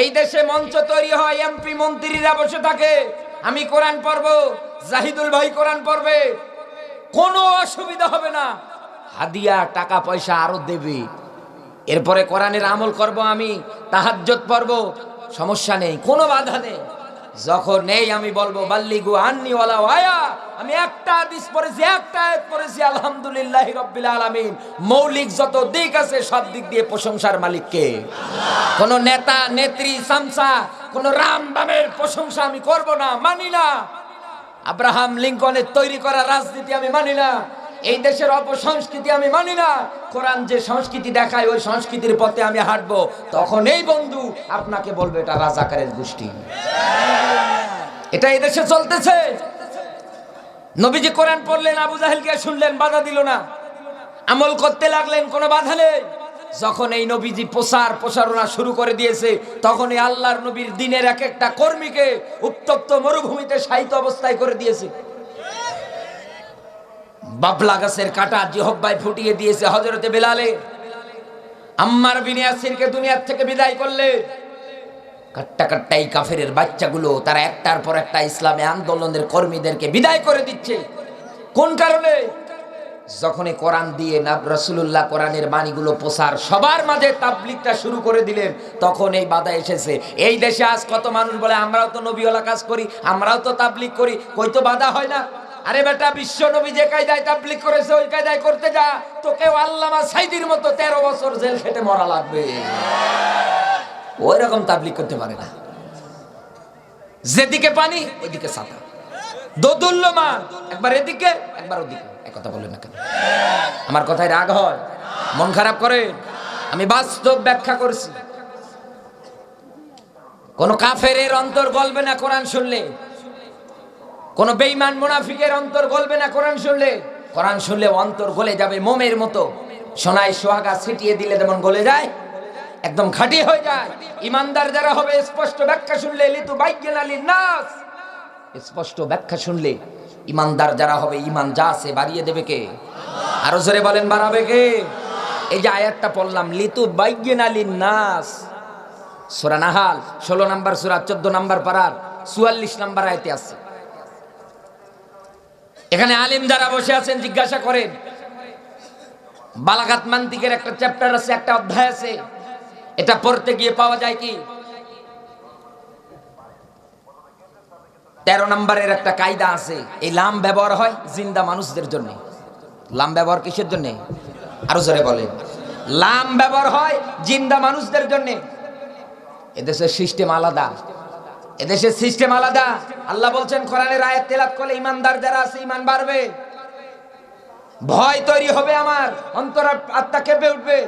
এই দেশে মঞ্চ তৈরি হয় এমপি মন্ত্রীরা বসে থাকে। আমি কোরআন পড়ব, জাহিদুল ভাই কোরআন পড়বে। কোনো অসুবিধা হবে না। হাদিয়া, টাকা পয়সা আরও দেবে। এরপরে কোরআনের আমল করব আমি তাহাজ্জত পড়ব। সমস্যা নেই, কোনো বাধা নেই। যখন নেই আমি বলব, বাল্লিগু আন্নি ওয়ালা ওয়ায়া আমি একটা হাদিস পড়েছি, একটা আয়াত পড়েছি, আলহামদুলিল্লাহি রাব্বিল আলামিন মৌলিক যত দিক আছে সব দিক দিয়ে প্রশংসার মালিককে। কোন নেতা, নেত্রী সামসা কোন রাম বামের প্রশংসা আমি করব না, মানি না। আব্রাহাম লিঙ্কনের তৈরি করা রাজনীতি আমি মানি না। এই দেশের অপসংস্কৃতি আমি মানি না। কোরআন যে সংস্কৃতি দেখায়, ওই সংস্কৃতির পথে আমি হাঁটবো। তখন এই বন্ধু আপনাকে বলবে, এটা রাজাকারের গোষ্ঠী। এটা এই দেশে চলতেছে। নবীজি কোরআন পড়লেন, আবু জাহেলকে শুনলেন, বাধা দিল না। আমল করতে লাগলেন, কোনো বাধা নেই। যখন এই নবীজি প্রসার প্রসারণা শুরু করে দিয়েছে তখন এই আল্লাহর নবীর দিনের এক একটা কর্মীকে উত্তপ্ত মরুভূমিতে সাহিত্য অবস্থায় করে দিয়েছে। বাবলা গাছের কাটা জিহব্বায় ফুটিয়ে দিয়েছে হজরতে বেলালে। আম্মার বিন ইয়াসিরকে দুনিয়ার থেকে বিদায় করলে কাট্টা কাট্টা এই কাফেরের বাচ্চাগুলো তারা একটার পর একটা ইসলামে আন্দোলনের কর্মীদেরকে বিদায় করে দিচ্ছে। কোন কারণে? যখনই কোরআন দিয়ে না রসুল্লাহ কোরআনের বাণীগুলো প্রসার সবার মাঝে তাবলিকটা শুরু করে দিলেন, তখন এই বাধা এসেছে। এই দেশে আজ কত মানুষ বলে, আমরাও তো নবীওয়ালা কাজ করি, আমরাও তো তাবলিক করি। কই তো বাধা হয় না। আরে বেটা, বিশ্ব নবী যে কায়দায় তাবলিক করেছে, ওই কায়দায় করতে যা। তোকেও আল্লামা সাইদির মতো তেরো বছর জেল খেটে মরা লাগবে। ওই রকম তাবলিক করতে পারে না। যেদিকে পানি, ওইদিকে ছাতা দোদুল্যমান। একবার এদিকে, একবার ওদিকে। এক কথা বললেন না কেন? আমার কথায় রাগ হয়। মন খারাপ করে? আমি বাস্তব ব্যাখ্যা করছি। কোন কাফের অন্তর গলবে না কোরআন শুনলে। কোন বেঈমান মুনাফিকের অন্তর গলবে না কোরআন শুনলে। কোরআন শুনলে অন্তর গলে যাবে মোমের মতো। সোনায় সোহাগা ছিটিয়ে দিলে যেমন গলে যায়, একদম খাঁটি হয়ে যায়। ইমানদার যারা হবে, স্পষ্ট ব্যাখ্যা শুনলে, লিতু আলী নাস। স্পষ্ট ব্যাখ্যা শুনলে ইমানদার যারা হবে, ইমান যা আছে বাড়িয়ে দেবে কে? আরও জোরে বলেন, বাড়াবে কে? এই যে আয়াতটা পড়লাম, লিতু বাইজ্ঞান আলী নাস। সুরা নাহাল, ষোলো নাম্বার, সুরা চোদ্দ নাম্বার পাড়ার চুয়াল্লিশ নাম্বার আয়তে আছে। এখানে আলিম যারা বসে আছেন, জিজ্ঞাসা করেন। বালাঘাত মান্তিকের একটা চ্যাপ্টার আছে, একটা অধ্যায় আছে। এটা পড়তে গিয়ে পাওয়া যায় কি? তেরো নম্বরের একটা কায়দা আছে। এই লাম ব্যবহার হয় জিন্দা মানুষদের জন্য। লাম ব্যবহার কিসের জন্য? আরও জোরে বলে লাম ব্যবহার হয় জিন্দা মানুষদের জন্য। এদেশের সিস্টেম আলাদা। এদেশের সিস্টেম আলাদা। আল্লাহ বলছেন, কোরআনের আয়াত তেলাত করলে ইমানদার যারা আছে, ইমান বাড়বে। ভয় তৈরি হবে আমার। অন্তর আত্মা কেঁপে উঠবে।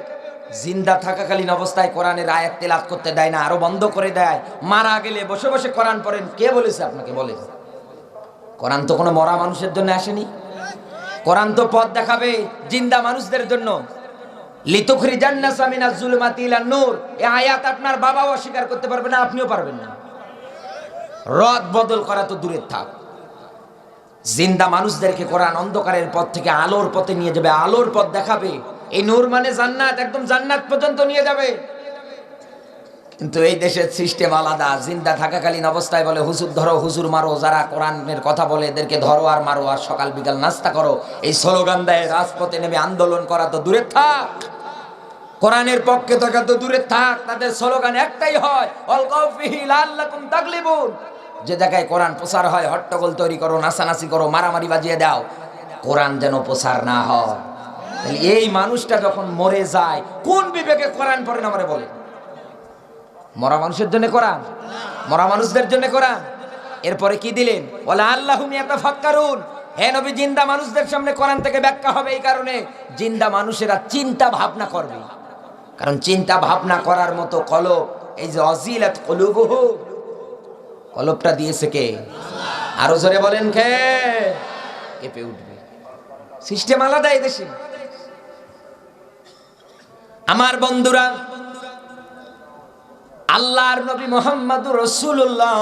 জিন্দা থাকাকালীন অবস্থায় কোরআনের আয়াত তেলাত করতে দেয় না, আরও বন্ধ করে দেয়। মারা গেলে বসে বসে কোরআন পড়েন। কে বলেছে আপনাকে বলে? কোরআন তো কোনো মরা মানুষের জন্য আসেনি। কোরআন তো পথ দেখাবে জিন্দা মানুষদের জন্য। লিতুখরি জান্নাস মিনাজ জুলুমাতি ইলান নূর এই আয়াত আপনার বাবাও অস্বীকার করতে পারবে না, আপনিও পারবেন না। রদ বদল করা তো দূরের থাক। জিন্দা মানুষদেরকে কোরআন অন্ধকারের পথ থেকে আলোর পথে নিয়ে যাবে। আলোর পথ দেখাবে। এই নূর মানে জান্নাত, একদম জান্নাত পর্যন্ত নিয়ে যাবে। কিন্তু এই দেশের সিস্টেম আলাদা। জিন্দা থাকাকালীন অবস্থায় বলে, হুজুর ধরো, হুজুর মারো। যারা কোরআনের কথা বলে, এদেরকে ধরো আর মারো। আর সকাল বিকাল নাস্তা করো। এই স্লোগান দেয়, রাজপথে নেমে আন্দোলন করা তো দূরে থাক। কোরআনের পক্ষে থাকা তো দূরে থাক, তাদের স্লোগান একটাই হয় যে জায়গায় কোরআন প্রচার হয়, হট্টগোল তৈরি করো, নাচানাচি করো, মারামারি বাজিয়ে দাও, কোরআন যেন প্রসার না হয়। এই মানুষটা যখন মরে যায়, কোন বিবেকে কোরআন পড়েন আমারে বলে? মরা মানুষের জন্য কোরআন? মরা মানুষদের জন্য কোরআন? এরপরে কি দিলেন? বলে আল্লাহ ফাক্কারুন হে নবী, জিন্দা মানুষদের সামনে কোরআন থেকে ব্যাখ্যা হবে এই কারণে। জিন্দা মানুষেরা চিন্তা ভাবনা করবে। কারণ চিন্তা ভাবনা করার মতো কলব, এই যে অজিলাত কলুবহু, কলবটা দিয়েছে কে? আরও জোরে বলেন কে? কেঁপে উঠবে। সিস্টেম আলাদা দেশে আমার বন্ধুরা, আল্লাহর নবী মোহাম্মদুর রসুল্লাহ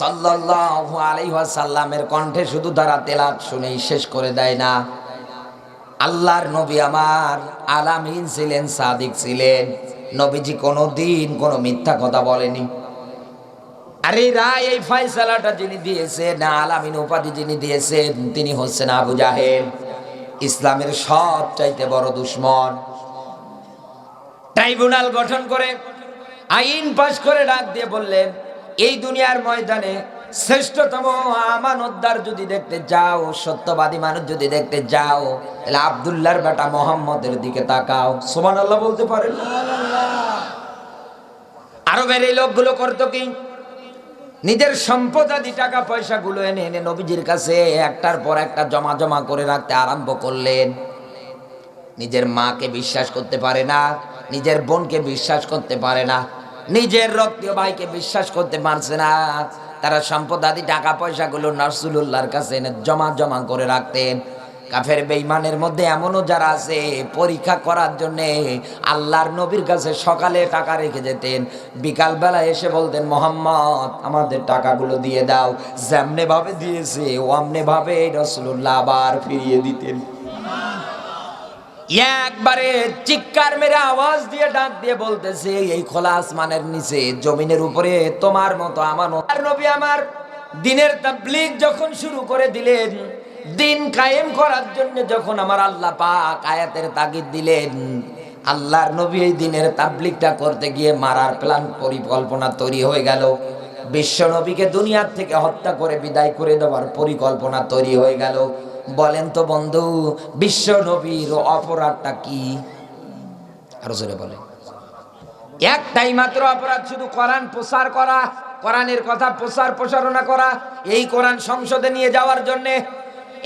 সাল্লাল্লাহু আলাইহি ওয়াসাল্লামের কণ্ঠে শুধু তারা তেলাত শুনেই শেষ করে দেয় না। আল্লাহর নবী আমার আলামিন ছিলেন, সাদিক ছিলেন। নবীজি কোনো দিন কোনো মিথ্যা কথা বলেনি। আরে রায়, এই ফাইসালাটা যিনি দিয়েছেন, আলামিন উপাধি যিনি দিয়েছেন, তিনি হচ্ছেন আবু জাহেল। ইসলামের সব চাইতে বড় দুশ্মন। ট্রাইব্যুনাল গঠন করে আইন পাশ করে ডাক দিয়ে বললেন, এই দুনিয়ার ময়দানে শ্রেষ্ঠতম আমানতদার যদি দেখতে যাও সত্যবাদী মানুষ যদি দেখতে যাও তাহলে আবদুল্লাহর বেটা মোহাম্মদের দিকে তাকাও। সোমান আল্লাহ বলতে পারেন? আরবের এই লোকগুলো করতো কি? নিজের সম্পদ আদি, টাকা, পয়সাগুলো এনে এনে নবীজির কাছে একটার পর একটা জমা জমা করে রাখতে আরম্ভ করলেন। নিজের মাকে বিশ্বাস করতে পারে না, নিজের বোনকে বিশ্বাস করতে পারে না, নিজের রক্তীয় ভাইকে বিশ্বাস করতে পারছে না তারা সম্পদ আদি টাকা পয়সাগুলো নারসুল্লাহর কাছে এনে জমা জমা করে রাখতেন। কাফের বেইমানের মধ্যে এমনও যারা আছে, পরীক্ষা করার জন্যে আল্লাহর নবীর কাছে সকালে টাকা রেখে যেতেন। বিকালবেলা এসে বলতেন, মোহাম্মদ, আমাদের টাকাগুলো দিয়ে দাও। যেমনে ভাবে দিয়েছে ভাবে রসুল্লাহ আবার ফিরিয়ে দিতেন। একবারে চিৎকার মেরে আওয়াজ দিয়ে ডাক দিয়ে বলতেছে, এই খোলা আসমানের নিচে, জমিনের উপরে তোমার মতো আমার আর নবী আমার দিনের তাবলিগ যখন শুরু করে দিলেন, দিন কায়েম করার জন্য যখন আমার আল্লাহ পাক আয়াতের তাগিদ দিলেন, আল্লাহর নবী এই দিনের তাবলিগটা করতে গিয়ে মারার প্ল্যান পরিকল্পনা তৈরি হয়ে গেল। বিশ্ব নবীকে দুনিয়ার থেকে হত্যা করে বিদায় করে দেওয়ার পরিকল্পনা তৈরি হয়ে গেল। বলেন তো বন্ধু, বিশ্ব নবীর অপরাধটা কি? আরও জোরে বলে একটাই মাত্র অপরাধ, শুধু কোরআন প্রচার করা, কোরআনের কথা প্রচার প্রসারণা করা, এই কোরআন সংসদে নিয়ে যাওয়ার জন্যে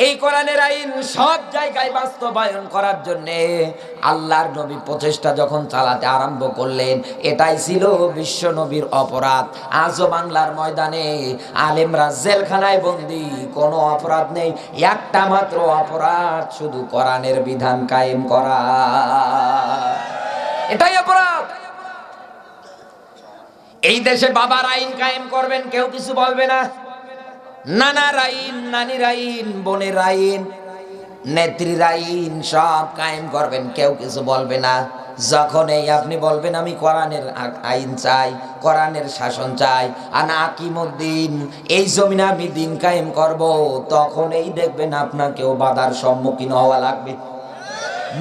এই কোরআনের আইন সব জায়গায় বাস্তবায়ন করার জন্য আল্লাহর নবী প্রচেষ্টা যখন চালাতে আরম্ভ করলেন, এটাই ছিল বিশ্ব নবীর অপরাধ। আজও বাংলার ময়দানে আলেমরা জেলখানায় বন্দি, কোনো অপরাধ নেই, একটা মাত্র অপরাধ, শুধু কোরআনের বিধান কায়েম করা। এটাই অপরাধ। এই দেশে বাবার আইন কায়েম করবেন, কেউ কিছু বলবে না। নানার আইন নানির আইন বোনের আইন নেত্রীর আইন সব কায়েম করবেন, কেউ কিছু বলবে না। যখন এই আপনি বলবেন, আমি কোরআনের আইন চাই, কোরআনের শাসন চাই আর আকিমুদ্দিন, এই জমিনে আমি দিন কায়েম করব, তখন এই দেখবেন আপনাকেও বাধার সম্মুখীন হওয়া লাগবে।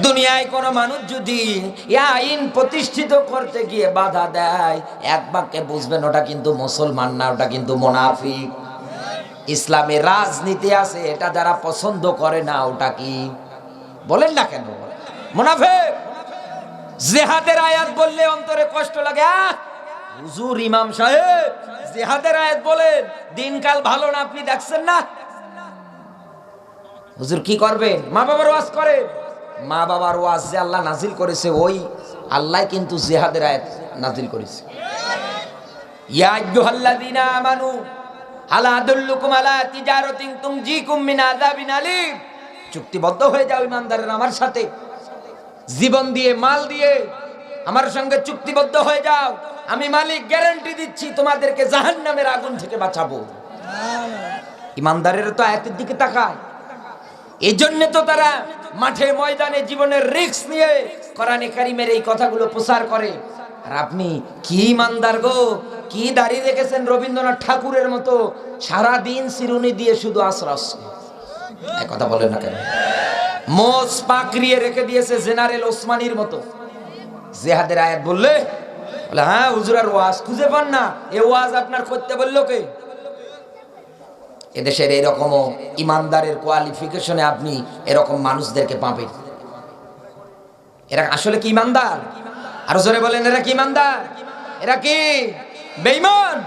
দুনিয়ায় কোনো মানুষ যদি এ আইন প্রতিষ্ঠিত করতে গিয়ে বাধা দেয়, এক বাক্যে বুঝবেন, ওটা কিন্তু মুসলমান না, ওটা কিন্তু মোনাফিক। ইসলামে রাজনীতি আছে, এটা যারা পছন্দ করে না, ওটা কি? বলেন না কেন? মুনাফিক! জেহাদের আয়াত বললে অন্তরে কষ্ট লাগে হুজুর ইমাম সাহেব, জেহাদের আয়াত বলেন, দিনকাল ভালো না, আপনি দেখছেন না? হুজুর কি করবে মা বাবার ওয়াজ করে মা বাবার ওয়াজ যে আল্লাহ নাজিল করেছে, ওই আল্লাহ কিন্তু জেহাদের আয়াত নাজিল করেছে। ইয়া আইয়ুহাল্লাযীনা আমানু আলা চুক্তিবদ্ধ হয়ে যাও ইমানদারের আমার সাথে। জীবন দিয়ে, মাল দিয়ে আমার সঙ্গে চুক্তিবদ্ধ হয়ে যাও। আমি মালিক গ্যারান্টি দিচ্ছি, তোমাদেরকে জাহান্নামের আগুন থেকে বাঁচাবো। ইমানদারের তো আয়াতের দিকে তাকায়। এই জন্য তো তারা মাঠে ময়দানে জীবনের রিস্ক নিয়ে কোরআনে কারিমের এই কথাগুলো প্রচার করে। আর আপনি কি ইমানদার গো? কি দাঁড়িয়ে রেখেছেন রবীন্দ্রনাথ ঠাকুরের মতো? সারা দিন চিরুনি দিয়ে শুধু আশ্রস এক কথা বলেন না কেন? মোজ পাকড়িয়ে রেখে দিয়েছে জেনারেল ওসমানীর মতো। জেহাদের আয়াত বললে, বলে হ্যাঁ হুজুরার ওয়াজ খুঁজে পান না। এ ওয়াজ আপনার করতে বলল কে? এদেশের এরকমও ইমানদারের কোয়ালিফিকেশনে আপনি এরকম মানুষদেরকে পাবেন। এরা আসলে কি ইমানদার? আরও জোরে বলেন, এরা কি ইমানদার? এরা কি? বেঈমান!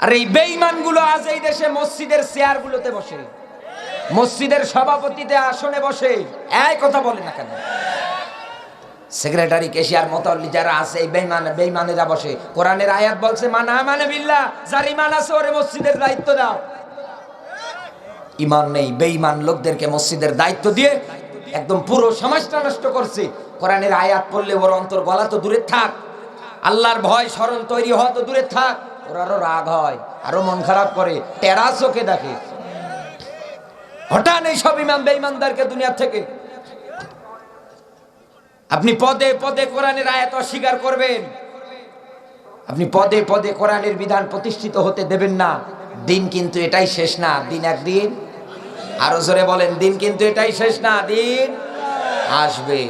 আর এই বেঈমানগুলো আজ এই দেশে মসজিদের চেয়ার গুলোতে বসে। মসজিদের সভাপতিতে আসনে বসে। এই কথা বলে না কেন? সেক্রেটারি কেশিয়ার মতল্লি যারা আছে, এই বেইমান বেইমানেরা বসে। কোরআনের আয়াত বলছে, মানা মানে বিল্লাহ, যার ইমান আছে ওরে মসজিদের দায়িত্ব দাও। ইমান নেই, বেঈমান লোকদেরকে মসজিদের দায়িত্ব দিয়ে একদম পুরো সমাজটা নষ্ট করছে। কোরআনের আয়াত পড়লে ওর অন্তর গলা তো দূরে থাক। আল্লাহর ভয় স্মরণ তৈরি হওয়া তো দূরে থাক। ওর আরও রাগ হয়, আরও মন খারাপ করে টেরা চোখে দেখে। হঠাৎ এই সব ইমাম বেঈমানদারকে দুনিয়া থেকে আপনি পদে পদে কোরআনের আয়াত অস্বীকার করবেন। আপনি পদে পদে কোরআনের বিধান প্রতিষ্ঠিত হতে দেবেন না। দিন কিন্তু এটাই শেষ না। দিন একদিন? আরও জোরে বলেন, দিন কিন্তু এটাই শেষ না। দিন আসবে।